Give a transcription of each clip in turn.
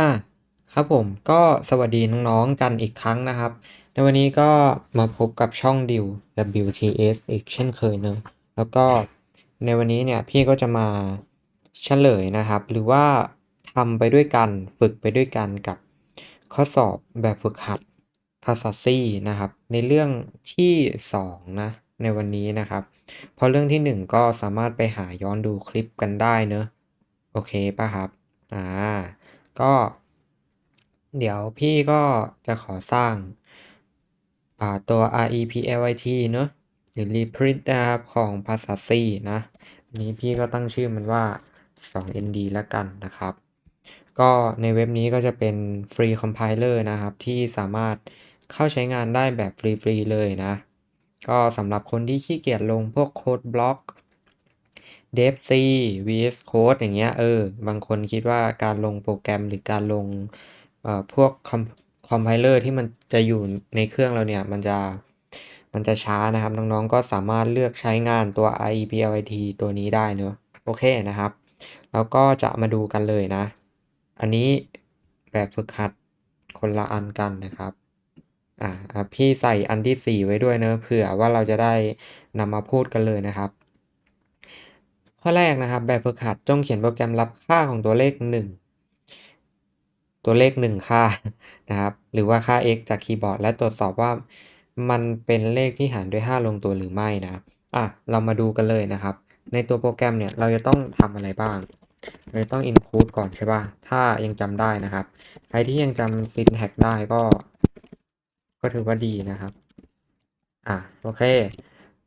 อะครับผมก็สวัสดีน้องๆกันอีกครั้งนะครับ ในวันนี้ก็มาพบกับช่องดิว WTS อีกเช่นเคยเนอะแล้วก็ในวันนี้เนี่ยพี่ก็จะมาเฉลยนะครับ หรือว่าทำไปด้วยกันฝึกไปด้วยกันกับข้อสอบแบบฝึกหัดภาษาซีนะครับ ในเรื่องที่2นะในวันนี้นะครับ เพราะเรื่องที่ 1 ก็สามารถไปหาย้อนดูคลิปกันได้เนอะโอเคป่ะครับอ่า ก็เดี๋ยวพี่ก็จะขอสร้างตัว replit เนอะหรือ reprint นะครับของภาษา C นะอันนี้พี่ก็ตั้งชื่อมันว่า 2nd แล้วกันนะครับ ก็ในเว็บนี้ก็จะเป็น free compiler นะครับ ที่สามารถเข้าใช้งานได้แบบฟรี ๆ เลยนะ ก็สำหรับคนที่ขี้เกียจลงพวกโค้ดบล็อก dev c vs code อย่างเงี้ยเออบางคนคิดว่าการลงโปรแกรมหรือการลงเอ่อพวกคอมคอมไพเลอร์ที่มันจะอยู่ในเครื่องเราเนี่ย มันจะมันจะช้านะครับ น้องๆก็สามารถเลือกใช้งานตัว IEPLIT ตัวนี้ได้เนอะโอเคนะครับ แล้วก็จะมาดูกันเลยนะ อันนี้แบบฝึกหัดคนละอันกันนะครับอ่าพี่ใส่อันที่ 4 ไว้ด้วยเนอะเผื่อว่าเราจะได้นำมาพูดกันเลยนะครับ ข้อแรกนะครับ แบบฝึกหัดจงเขียนโปรแกรมรับค่าของตัวเลข 1 ตัวเลข 1 ค่านะครับ หรือว่าค่า x จากคีย์บอร์ด และตรวจสอบว่ามันเป็นเลขที่หารด้วย 5 ลงตัวหรือไม่นะอะเรามาดูกันเลยนะครับ ในตัวโปรแกรมเนี่ยเราจะต้องทำอะไรบ้าง เราต้อง input ก่อนใช่ป่ะ ถ้ายังจำได้นะครับ ใครที่ยังจำ syntax ได้ก็ ก็ถือว่าดีนะครับ อะโอเค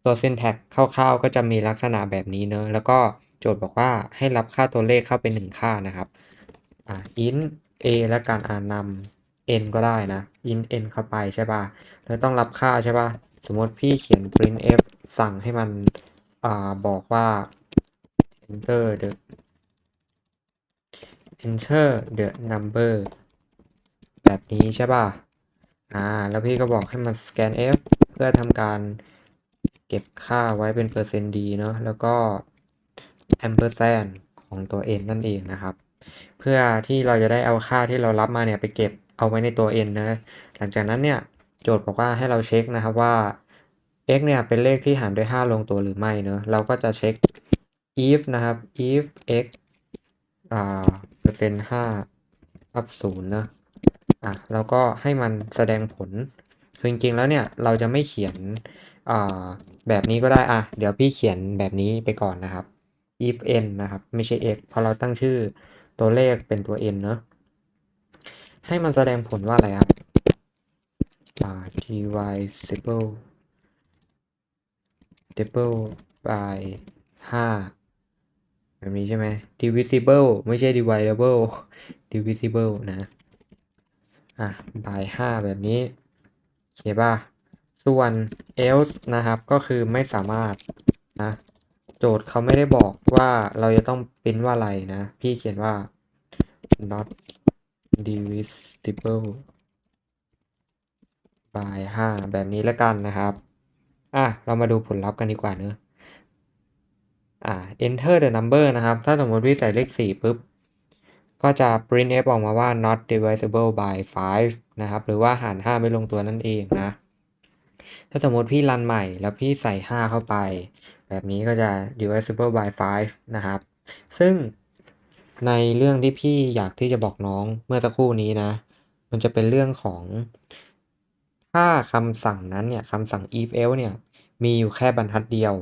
ตัว syntax คร่าวๆ ก็จะมีลักษณะแบบนี้เนอะแล้วก็โจทย์บอกว่าให้รับค่าตัวเลขเข้าไปหนึ่งค่านะครับอะ int a และการอ่านนำ n ก็ได้นะ int n เข้าไปใช่ป่ะแล้วต้องรับค่าใช่ป่ะสมมติพี่เขียน printf สั่งให้มันอ่าบอกว่า enter the enter the number แบบนี้ใช่ป่ะอ่าแล้วพี่ก็บอกให้มัน scan f เพื่อทำการ ก็บค่าไว้เป็นเปอร์เซ็นต์ดีเนาะแล้วก็ ampersand ของตัว n นั่นเองนะครับ เพื่อที่เราจะได้เอาค่าที่เรารับมาเนี่ยไปเก็บเอาไว้ในตัว n นะหลังจากนั้นเนี่ยโจทย์บอกว่าให้เราเช็คนะครับว่า x เนี่ยเป็นเลขที่หารด้วย 5 ลงตัวหรือไม่เนาะเราก็จะเช็ค if นะครับ if x อ่าเปอร์เซ็นต์ห้าทับศูนย์นะอะแล้วก็ให้มันแสดงผล คือจริงๆแล้วเนี่ยเราจะไม่เขียนอ่า แบบนี้ก็ได้อะ เดี๋ยวพี่เขียนแบบนี้ไปก่อนนะครับ if n นะครับ ไม่ใช่ x เพราะเราตั้งชื่อตัวเลขเป็นตัว n เนาะให้มันแสดงผลว่าอะไรครับอ่า divisible divisible by ห้าแบบนี้ใช่ไหม divisible ไม่ใช่ divisible divisible นะ อะ by ห้าแบบนี้ โอเคป่ะ ส่วน else นะครับก็คือไม่สามารถนะโจทย์เขาไม่ได้บอกว่าเราจะต้องปริ้นว่าอะไรนะ พี่เขียนว่า not divisible by ห้าแบบนี้แล้วกันนะครับ อะ เรามาดูผลลัพธ์กันดีกว่าเนอะอ่า enter the number นะครับ ถ้าสมมติพี่ใส่เลขสี่ปุ๊บ ก็จะ printf ออกมาว่า not divisible by 5 นะครับ หรือว่าหาร 5 ไม่ลงตัวนั่นเองนะ ถ้าสมมติพี่รันใหม่แล้วพี่ใส่ 5 เข้าไป แบบนี้ก็จะ divisible by 5 นะครับ ซึ่งในเรื่องที่พี่อยากที่จะบอกน้องเมื่อสักครู่นี้นะ มันจะเป็นเรื่องของ ถ้าคำสั่งนั้นเนี่ยคำสั่ง if else เนี่ย มีอยู่แค่บรรทัดเดียว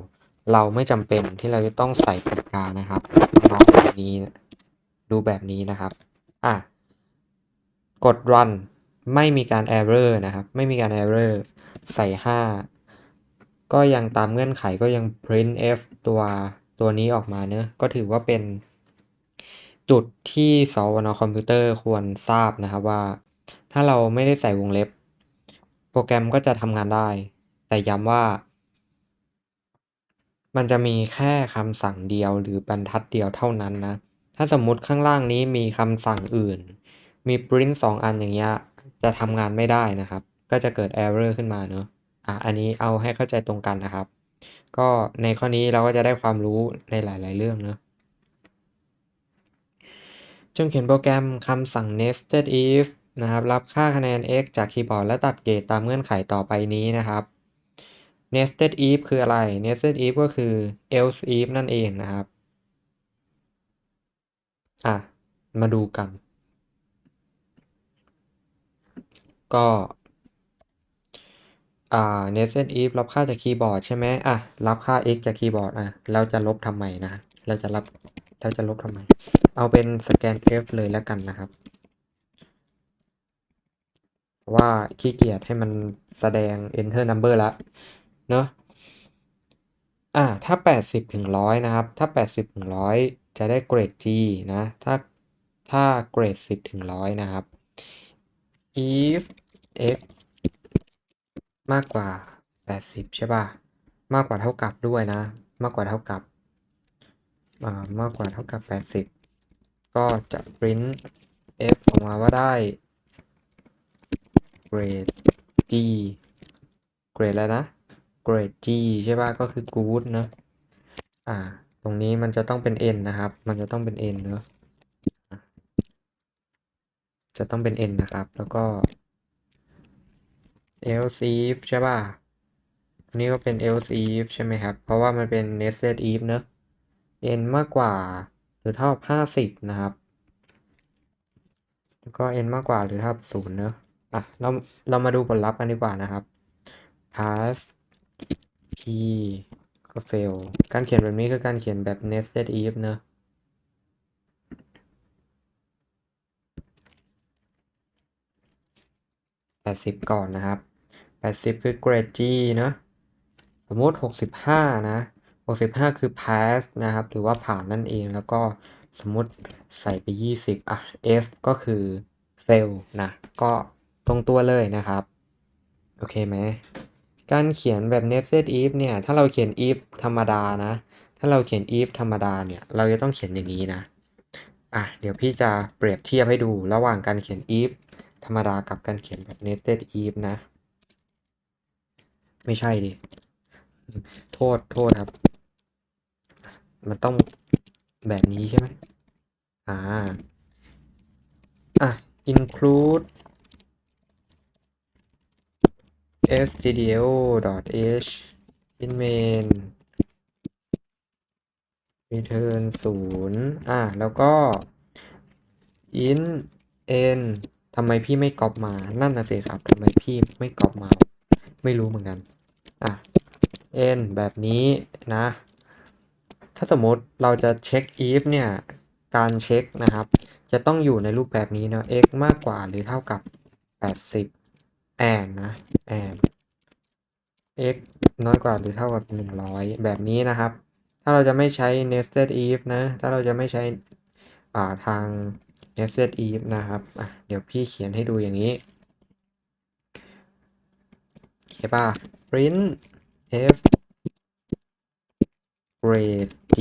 เราไม่จำเป็นที่เราจะต้องใส่ปากกานะครับน้องแบบนี้ดูแบบนี้นะครับอะกด run ไม่มีการ error นะครับ ไม่มีการ error ใส่ 5 ก็ยังตามเงื่อนไขก็ยัง printf ตัวตัวนี้ออกมาเนอะก็ถือว่าเป็น จุดที่สวนคอมพิวเตอร์ควรทราบนะครับว่า ถ้าเราไม่ได้ใส่วงเล็บ โปรแกรมก็จะทำงานได้ แต่ย้ำว่า มันจะมีแค่คำสั่งเดียวหรือบรรทัดเดียวเท่านั้นนะ ถ้าสมมุติข้างล่างนี้มีคำสั่งอื่น มี print 2 อันอย่างเงี้ยจะทำงานไม่ได้นะครับ ก็จะเกิด error ขึ้นมาเนอะอะอันนี้เอาให้เข้าใจตรงกันนะครับ ก็ในข้อนี้เราก็จะได้ความรู้ในหลาย ๆ เรื่องเนอะจงเขียนโปรแกรมคำสั่ง nested if นะครับรับค่าคะแนน x จากคีย์บอร์ดและตัดเกรดตามเงื่อนไขต่อไปนี้นะครับ nested if คืออะไร nested if ก็คือ else if นั่นเองนะครับ อะ มาดูกัน ก็ อ่า nested if รับค่าจากคีย์บอร์ดใช่ไหมอะ รับค่า x จากคีย์บอร์ดอะ เราจะลบทำไมนะ เราจะรับ เราจะลบทำไม เอาเป็นสแกน f เลยแล้วกันนะครับ ว่าขี้เกียจให้มันแสดง enter number ละ เนอะอ่า ถ้า 80ถึง100 นะครับ ถ้า 80ถึง100 จะได้เกรด G นะ ถ้า ถ้าเกรด 10ถึง100 นะครับ if x มากกว่า 80 ใช่ป่ะ มากกว่าเท่ากับด้วยนะ มากกว่าเท่ากับอ่ามากกว่าเท่ากับ 80 ก็จะ print f ออกมาว่าได้เกรด G เกรดอะไรนะเกรด G ใช่ป่ะ ก็คือ good นะ อ่า ตรงนี้มันจะต้องเป็น n นะครับ มันจะต้องเป็น n เนอะจะต้องเป็น n นะครับ แล้วก็ else if ใช่ป่ะอันนี้ก็เป็น else if ใช่ไหมครับ เพราะว่ามันเป็น nested if เนอะ n มากกว่าหรือเท่ากับ50นะครับ แล้วก็ n มากกว่าหรือเท่ากับ0เนอะอะเราเรามาดูผลลัพธ์กันดีกว่านะครับ pass p ก็ fail การเขียนแบบนี้คือการเขียนแบบ nested if เนอะ80ก่อนนะครับ 80 คือเกรด G นะ สมมติ 65 นะ 65 คือ pass นะครับ หรือว่าผ่านนั่นเอง แล้วก็สมมติใส่ไป 20 อะ F ก็คือ fail นะ ก็ตรงตัวเลยนะครับ โอเคไหม การเขียนแบบ nested if เนี่ย ถ้าเราเขียน if ธรรมดานะ ถ้าเราเขียน if ธรรมดาเนี่ย เราจะต้องเขียนอย่างนี้นะ อะ เดี๋ยวพี่จะเปรียบเทียบให้ดูระหว่างการเขียน if ธรรมดากับการเขียนแบบ nested if นะ ไม่ใช่ดิ โทษโทษครับ มันต้องแบบนี้ใช่ไหมอ่า อะ include stdio.h in main return 0อะ แล้วก็ int n ทำไมพี่ไม่ก๊อปมา นั่นนะสิครับ ทำไมพี่ไม่ก๊อปมา ไม่รู้เหมือนกัน อะ n แบบนี้นะ ถ้าสมมติเราจะเช็ค if เนี่ย การเช็คนะครับ จะต้องอยู่ในรูปแบบนี้เนาะ x มากกว่าหรือเท่ากับ 80 and นะ and x น้อยกว่าหรือเท่ากับ 100 แบบนี้นะครับ ถ้าเราจะไม่ใช้ nested if นะ ถ้าเราจะไม่ใช้อ่ทาง nested if นะครับอะเดี๋ยวพี่เขียนให้ดูอย่างนี้ โอเคป่ะ print f grade g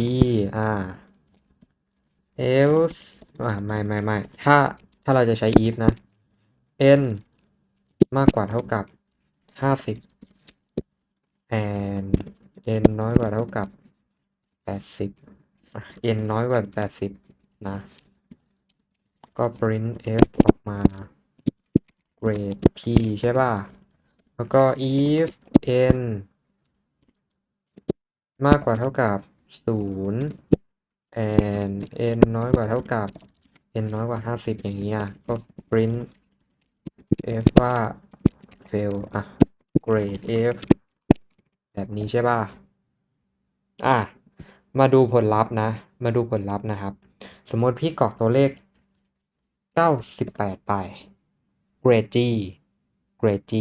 อ่า else อ่าไม่ไม่ไม่ถ้าถ้าเราจะใช้ if นะ n มากกว่าเท่ากับ 50 and n น้อยกว่าเท่ากับ 80 n น้อยกว่า 80 นะ ก็ print f ออกมา grade p ใช่ป่ะ แล้วก็ if n มากกว่าเท่ากับ 0 and n น้อยกว่าเท่ากับ n น้อยกว่า 50 อย่างนี้อะ ก็ print f ว่า fail อะ grade f แบบนี้ใช่ป่ะ อะ มาดูผลลัพธ์นะ มาดูผลลัพธ์นะครับ สมมติพี่กรอกตัวเลข 98 ไป grade g grade g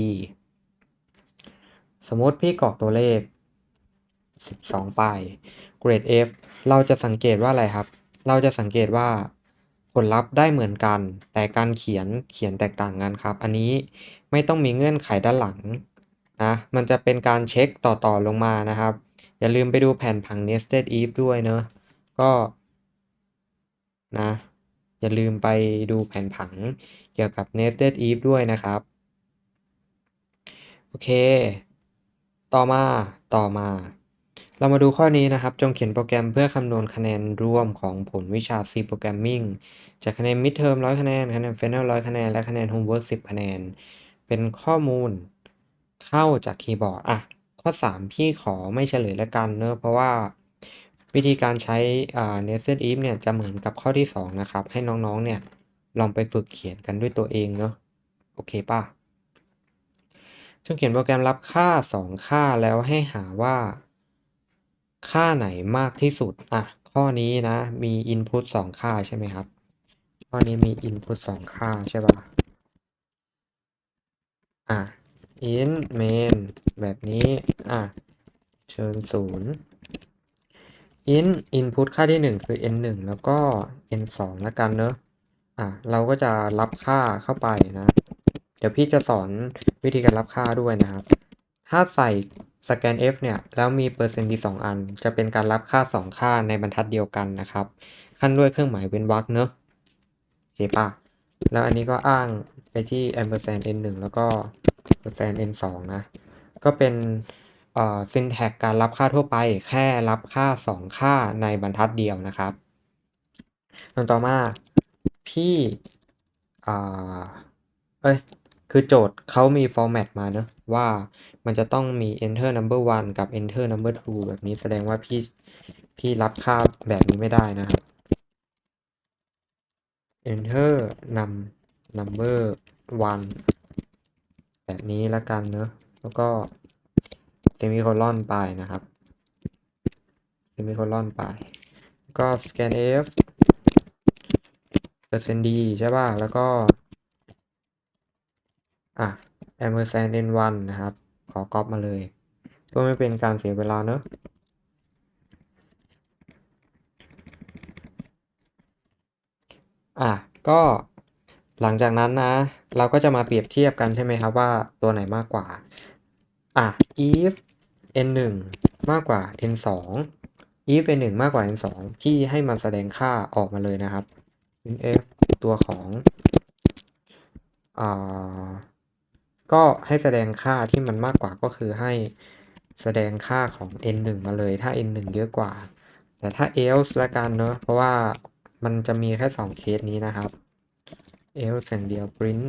สมมติพี่กรอกตัวเลข 12 ไป grade f เราจะสังเกตว่าอะไรครับ เราจะสังเกตว่าผลลัพธ์ได้เหมือนกัน แต่การเขียนเขียนแตกต่างกันครับ อันนี้ไม่ต้องมีเงื่อนไขด้านหลังนะ มันจะเป็นการเช็คต่อๆลงมานะครับ อย่าลืมไปดูแผนผัง nested if ด้วยเนอะก็นะ อย่าลืมไปดูแผนผังเกี่ยวกับ nested if ด้วยนะครับ โอเค ต่อมา ต่อมา เรามาดูข้อนี้นะครับ จงเขียนโปรแกรมเพื่อคำนวณคะแนนรวมของผลวิชา C Programming จากคะแนน Midterm 100 คะแนน คะแนน Final 100 คะแนน และคะแนน Homework 10 คะแนน เป็นข้อมูลเข้าจากคีย์บอร์ด อะ ข้อ 3 พี่ขอไม่เฉลยแล้วกันเนอะเพราะว่าวิธีการใช้อ่า nested if เนี่ยจะเหมือนกับข้อที่ 2 นะครับ ให้น้องๆ เนี่ย ลองไปฝึกเขียนกันด้วยตัวเองเนอะโอเคป่ะ จงเขียนโปรแกรมรับค่า 2 ค่าแล้วให้หาว่า ค่าไหนมากที่สุด อะ ข้อนี้นะ มี input 2 ค่าใช่ไหมครับ ข้อนี้มี input 2 ค่าใช่ป่ะ อะ int main แบบนี้ อะ เชิญศูนย์ int input ค่าที่ 1 คือ n 1แล้วก็ n 2แล้วกันเนอะ อะ เราก็จะรับค่าเข้าไปนะ เดี๋ยวพี่จะสอนวิธีการรับค่าด้วยนะครับ ถ้าใส่ scan f เนี่ย แล้วมีเปอร์เซ็นต์ d 2อัน จะเป็นการรับค่า 2 ค่าในบรรทัดเดียวกันนะครับ ขั้นด้วยเครื่องหมายเว้นวรรคเนอะโอเคป่ะแล้วอันนี้ก็อ้างไปที่ ampersand n 1แล้วก็ ampersand n 2นะ ก็เป็นเอ่อ syntax การรับค่าทั่วไป แค่รับค่า 2 ค่าในบรรทัดเดียวนะครับส่วนต่อมาพี่อ่าเอ้ย คือโจทย์เขามี format มาเนอะว่ามันจะต้องมี enter number one กับ enter number two แบบนี้แสดงว่าพี่พี่รับค่าแบบนี้ไม่ได้นะครับ enter num number one แบบนี้ละกันเนอะแล้วก็ semicolon ไปนะครับ semicolon ไป ก็ scanf เปอร์เซ็นต์ดีใช่ป่ะ แล้วก็ อะ ampersand n1 นะครับ ขอก๊อปมาเลย เพื่อไม่เป็นการเสียเวลาเนอะอะ ก็หลังจากนั้นนะ เราก็จะมาเปรียบเทียบกันใช่ไหมครับว่าตัวไหนมากกว่า อะ if n1 มากกว่า n2 if n1 มากกว่า n2 ที่ให้มันแสดงค่าออกมาเลยนะครับ f ตัวของอ่า ก็ให้แสดงค่าที่มันมากกว่าก็คือให้แสดงค่าของ n 1มาเลย ถ้า n 1เยอะกว่า แต่ถ้า else ละกันเนอะเพราะว่ามันจะมีแค่ 2 เคสนี้นะครับ else อย่างเดียว print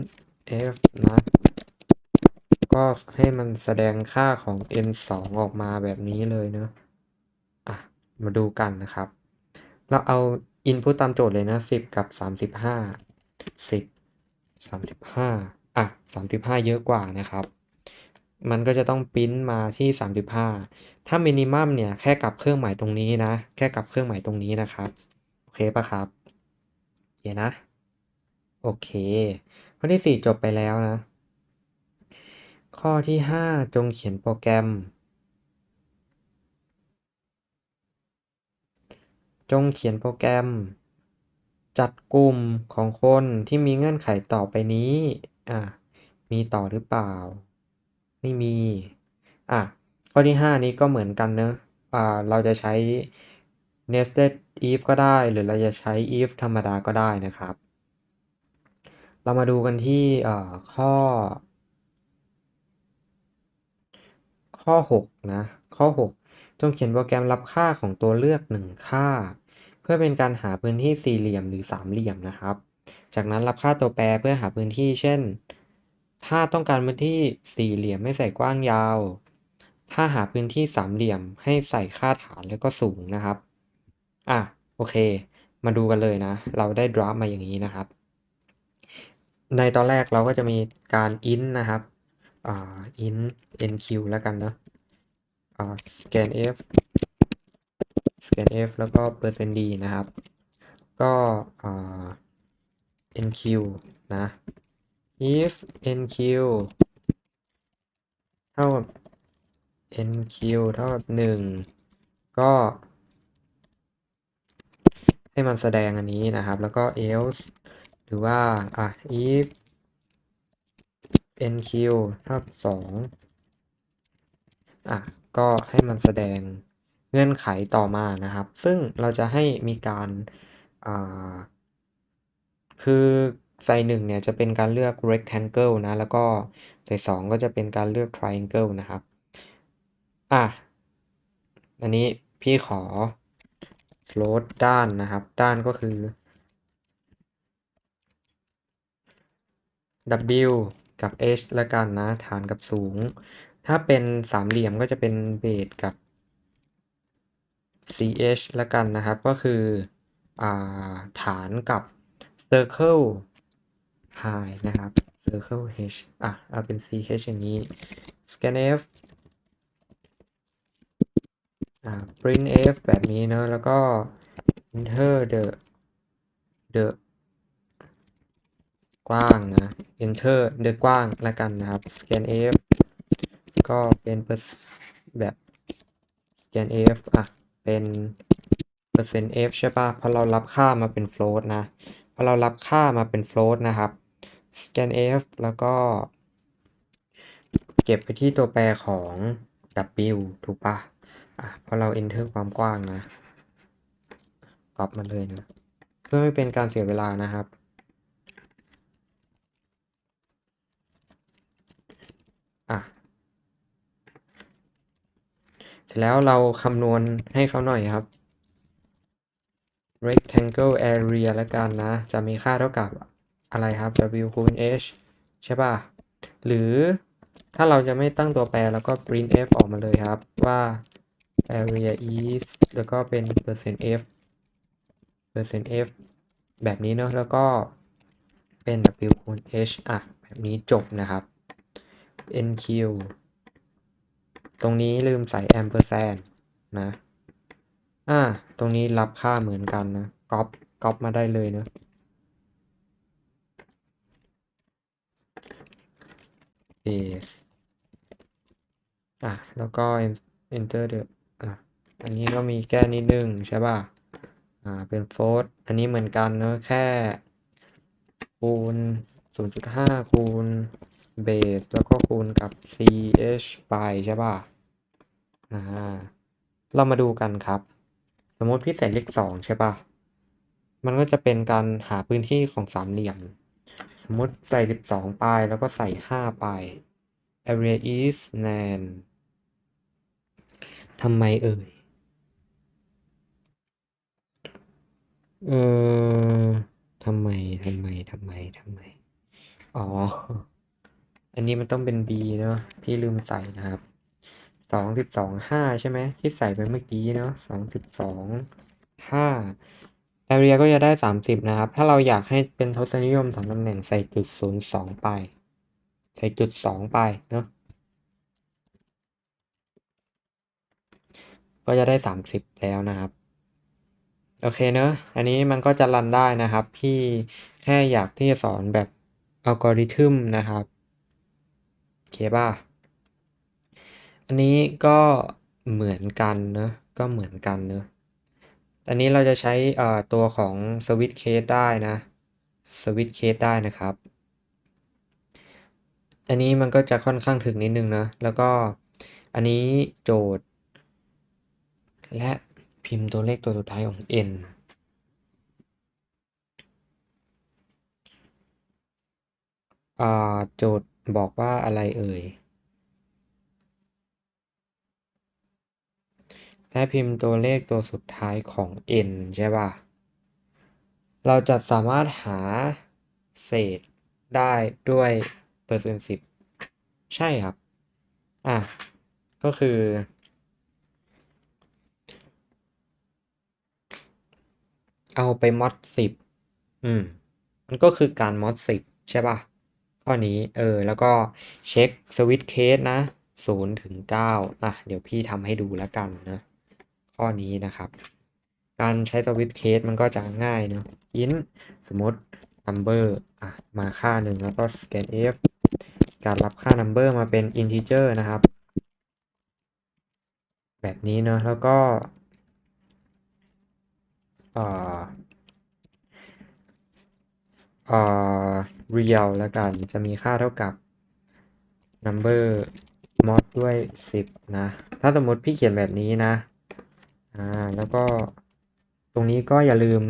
f นะก็ให้มันแสดงค่าของ n 2ออกมาแบบนี้เลยเนอะอะ มาดูกันนะครับ เราเอา input ตามโจทย์เลยนะ 10 กับ 35 10 35 อะ 35 เยอะกว่านะครับ มันก็จะต้องปริ้นมาที่ 35 ถ้า minimum เนี่ยแค่กับเครื่องหมายตรงนี้นะ แค่กับเครื่องหมายตรงนี้นะครับ โอเคปะครับโอเคนะ โอเค ข้อที่ 4 จบไปแล้วนะ ข้อที่ 5 จงเขียนโปรแกรม จงเขียนโปรแกรมจัดกลุ่มของคนที่มีเงื่อนไขต่อไปนี้ อะมีต่อหรือเปล่า ไม่มี อะ ข้อที่ 5 นี้ก็เหมือนกันเนอะอ่าเราจะใช้ nested if ก็ได้ หรือเราจะใช้ if ธรรมดาก็ได้นะครับ เรามาดูกันที่อ่าข้อ ข้อ 6 นะ ข้อ 6 จงเขียนโปรแกรมรับค่าของตัวเลือก 1 ค่า เพื่อเป็นการหาพื้นที่สี่เหลี่ยมหรือสามเหลี่ยมนะครับ จากนั้นรับค่าตัวแปรเพื่อหาพื้นที่ เช่น ถ้าต้องการพื้นที่สี่เหลี่ยมไม่ใส่กว้างยาว ถ้าหาพื้นที่สามเหลี่ยมให้ใส่ค่าฐานแล้วก็สูงนะครับ อะโอเค มาดูกันเลยนะ เราได้ดราฟมาอย่างนี้นะครับ ในตอนแรกเราก็จะมีการ int นะครับอ่า int nq แล้วกันเนาะอ่า scanf scanf แล้วก็ percent d นะครับ ก็อ่า nq นะ if nq เท่ากับ nq เท่ากับหนึ่งก็ ให้มันแสดงอันนี้นะครับ แล้วก็ else หรือว่า อะ if nq เท่ากับสองอะ ก็ให้มันแสดงเงื่อนไขต่อมานะครับ ซึ่งเราจะให้มีการอ่า คือใส่หนึ่งเนี่ยจะเป็นการเลือก rectangle นะ แล้วก็ใส่สองก็จะเป็นการเลือก triangle นะครับ อะ อันนี้พี่ขอ float ด้านนะครับ ด้านก็คือ W กับ H ละกันนะ ฐานกับสูง ถ้าเป็นสามเหลี่ยมก็จะเป็นเบสกับ ch ละกันนะครับ ก็คือ อ่า ฐานกับ circle high นะครับ circle h อะ เอาเป็น ch อย่างนี้ scanf อ่า printf แบบนี้เนอะแล้วก็ enter the the กว้างนะ enter the กว้างละกันนะครับ scanf ก็เป็นแบบ scanf อะ เป็นเปอร์เซ็นต์ f ใช่ปะเพราะเรารับค่ามาเป็น float นะ อเรารับค่ามาเป็น float นะครับ scanf แล้วก็ เก็บไปที่ตัวแปรของ w ถูกปะอะพอเรา enter ความกว้างนะก๊อปมาเลยนะ เพื่อไม่เป็นการเสียเวลานะครับ อะ เสร็จแล้วเราคำนวณให้เขาหน่อยครับ rectangle area ละกันนะ จะมีค่าเท่ากับอะไรครับ w คูณ h ใช่ป่ะ หรือถ้าเราจะไม่ตั้งตัวแปรแล้วก็ printf ออกมาเลยครับว่า area is แล้วก็เป็น percent %f percent %f แบบนี้เนอะแล้วก็เป็น w คูณ h อะ แบบนี้จบนะครับ nq ตรงนี้ลืมใส่ ampersand นะ อ่า ตรงนี้รับค่าเหมือนกันนะก๊อปก๊อปมาได้เลยเนอะ base อะแล้วก็ enter the อะอันนี้ก็มีแก้นิดนึงใช่ป่ะ อ่า เป็น float อันนี้เหมือนกันเนอะแค่ คูณ 0.5 คูณ base แล้วก็คูณกับ ch ไปใช่ป่ะ อ่า เรามาดูกันครับ สมมติพี่ใส่เลขสองใช่ป่ะมันก็จะเป็นการหาพื้นที่ของสามเหลี่ยม สมมติใส่สิบสองไปแล้วก็ใส่ห้าไป area is nan ทำไมเอ่ย เออทำไมทำไมทำไมทำไม อ๋อ อันนี้มันต้องเป็น b เนอะพี่ลืมใส่นะครับ สองสิบสองห้าใช่ไหมที่ใส่ไปเมื่อกี้เนาะสองสิบสองห้า area ก็จะได้สามสิบนะครับ ถ้าเราอยากให้เป็นทศนิยมของตำแหน่งใส่จุดศูนย์สองไป ใส่จุดสองไปเนาะก็จะได้สามสิบแล้วนะครับโอเคเนอะอันนี้มันก็จะรันได้นะครับ พี่แค่อยากที่จะสอนแบบอัลกอริทึมนะครับ โอเคป่ะ อันนี้ก็เหมือนกันเนอะก็เหมือนกันเนอะอันนี้เราจะใช้ตัวของสวิตเคสได้นะสวิตเคสได้นะครับ อันนี้มันก็จะค่อนข้างถึงนิดนึงนะ แล้วก็อันนี้โจทย์ และพิมพ์ตัวเลขตัวสุดท้ายของ n อ่าโจทย์บอกว่าอะไรเอ่ย ถ้าพิมพ์ตัวเลขตัวสุดท้ายของ n ใช่ป่ะ เราจะสามารถหาเศษได้ด้วยเปอร์เซ็นต์สิบใช่ครับ อะ ก็คือ เอาไปมอดสิบอืม มันก็คือการมอดสิบใช่ป่ะ ข้อนี้ เออ แล้วก็เช็คสวิตช์เคสนะศูนย์ถึงเก้าอะ เดี๋ยวพี่ทำให้ดูแล้วกันนะ ข้อนี้นะครับ การใช้สวิตเคสมันก็จะง่ายเนาะ int สมมติ number อะมาค่าหนึ่งแล้วก็ scanf การรับค่า number มาเป็น integer นะครับ แบบนี้เนาะแล้วก็เอ่อเอ่อ real แล้วกันจะมีค่าเท่ากับ number mod ด้วย 10 นะ ถ้าสมมติพี่เขียนแบบนี้นะ อ่าแล้วก็ตรงนี้ก็อย่าลืม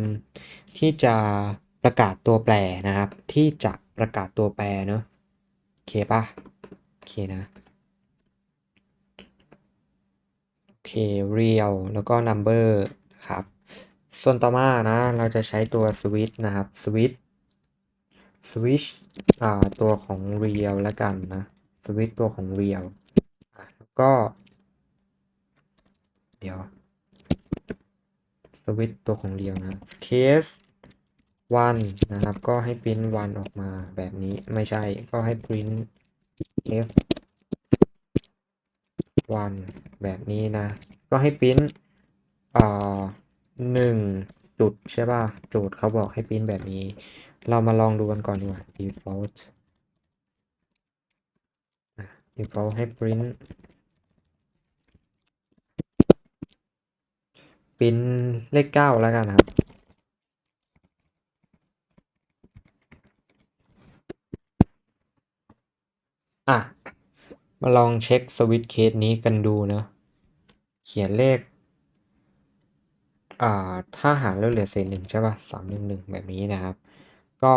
ที่จะประกาศตัวแปรนะครับ ที่จะประกาศตัวแปรเนอะโอเคปะโอเคนะโอเค real แล้วก็ number นะครับส่วนต่อมานะ เราจะใช้ตัว switch นะครับ switch switch อ่าตัวของ real แล้วกันนะ switch ตัวของ real อะแล้วก็ เดี๋ยว switch ตัวของ real นะ case one นะครับ ก็ให้ print one ออกมาแบบนี้ไม่ใช่ก็ให้ print f one แบบนี้นะ ก็ให้ print อ่าหนึ่งจุดใช่ป่ะโจทย์เขาบอกให้ print แบบนี้ เรามาลองดูกันก่อนดีกว่า default default ให้ print print เลขเก้าแล้วกันครับ อะ มาลองเช็คสวิตเคสนี้กันดูเนะ เขียนเลข อ่า ถ้าหารแล้วเหลือเศษหนึ่งใช่ป่ะสามหนึ่งหนึ่งแบบนี้นะครับ ก็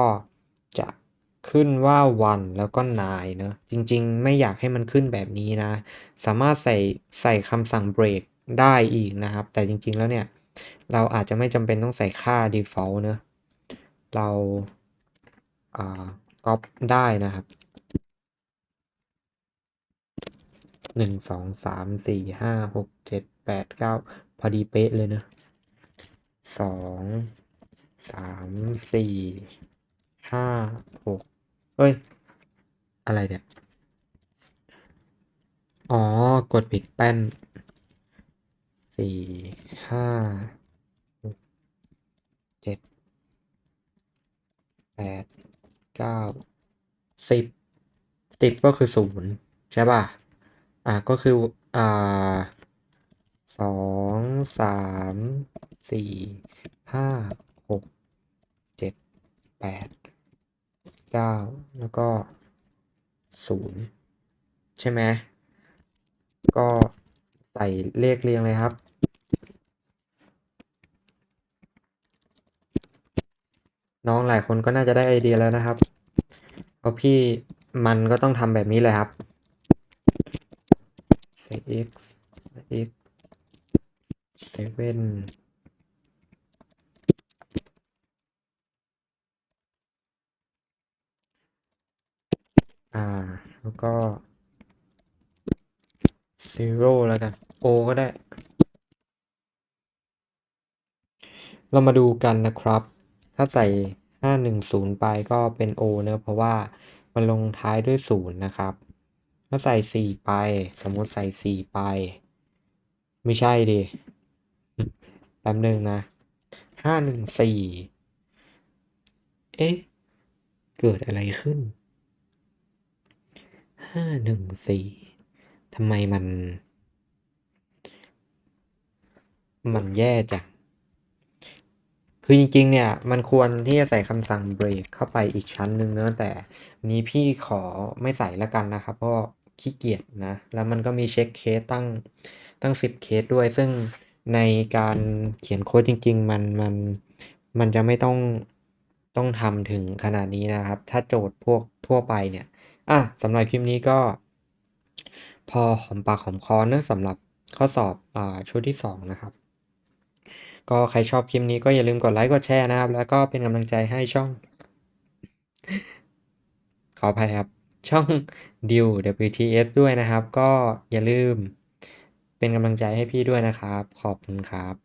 จะขึ้นว่า one แล้วก็ nine เนะ จริงๆ ไม่อยากให้มันขึ้นแบบนี้นะ สามารถใส่ใส่คำสั่ง break ได้อีกนะครับ แต่จริงๆแล้วเนี่ย เราอาจจะไม่จำเป็นต้องใส่ค่า default เนอะเราาก๊อปได้นะครับหนึ่งสองสามสี่ห้าหกเจ็ดแปดเก้าพอดีเป๊ะเลยเนอะสองสามสี่ห้าหกเอ้ย อะไรเนี่ย อ๋อ กดผิดแป้น สี่ห้าหกเจ็ดแปดเก้าสิบสิบก็คือศูนย์ใช่ป่ะ อะก็คือ อ่าสองสามสี่ห้าหกเจ็ดแปดเก้าแล้วก็ศูนย์ใช่ไหมก็ใส่เลขเรียงเลยครับ น้องหลายคนก็น่าจะได้ไอเดียแล้วนะครับเพราะพี่มันก็ต้องทำแบบนี้เลยครับใส่ x x 7อ่า แล้วก็ zero แล้วกัน o ก็ได้ เรามาดูกันนะครับ ถ้าใส่ 510 ไปก็เป็น o เนอะเพราะว่ามันลงท้ายด้วย 0 นะครับ ถ้าใส่ 4 ไป สมมติใส่ 4 ไป ไม่ใช่ดิแป๊บหนึ่งนะ 514 เอ๊ะ เกิดอะไรขึ้น 514ทำไมมัน มันแย่จัง คือจริงๆ เนี่ย มันควรที่จะใส่คำสั่ง break เข้าไปอีกชั้นหนึ่งเนอะแต่นี้พี่ขอไม่ใส่ล้วกันนะครับ เพราะขี้เกียจนะ แล้วมันก็มีเช็คเคสตั้งตั้ง 10 เคสด้วย ซึ่งในการเขียนโค้ดจริง ๆ มันมันมันจะไม่ต้องต้องทำถึงขนาดนี้นะครับ ถ้าโจทย์พวกทั่วไปเนี่ย อะสำหรับคลิปนี้ก็ พอหอมปากหอมคอเนอะสำหรับข้อสอบอ่าชุดที่ 2 นะครับ ก็ใครชอบคลิปนี้ก็อย่าลืมกดไลค์กดแชร์นะครับ แล้วก็เป็นกำลังใจให้ช่อง ขออภัยครับ ช่องดิว WTS ด้วยนะครับ ก็อย่าลืมเป็นกำลังใจให้พี่ด้วยนะครับ ขอบคุณครับ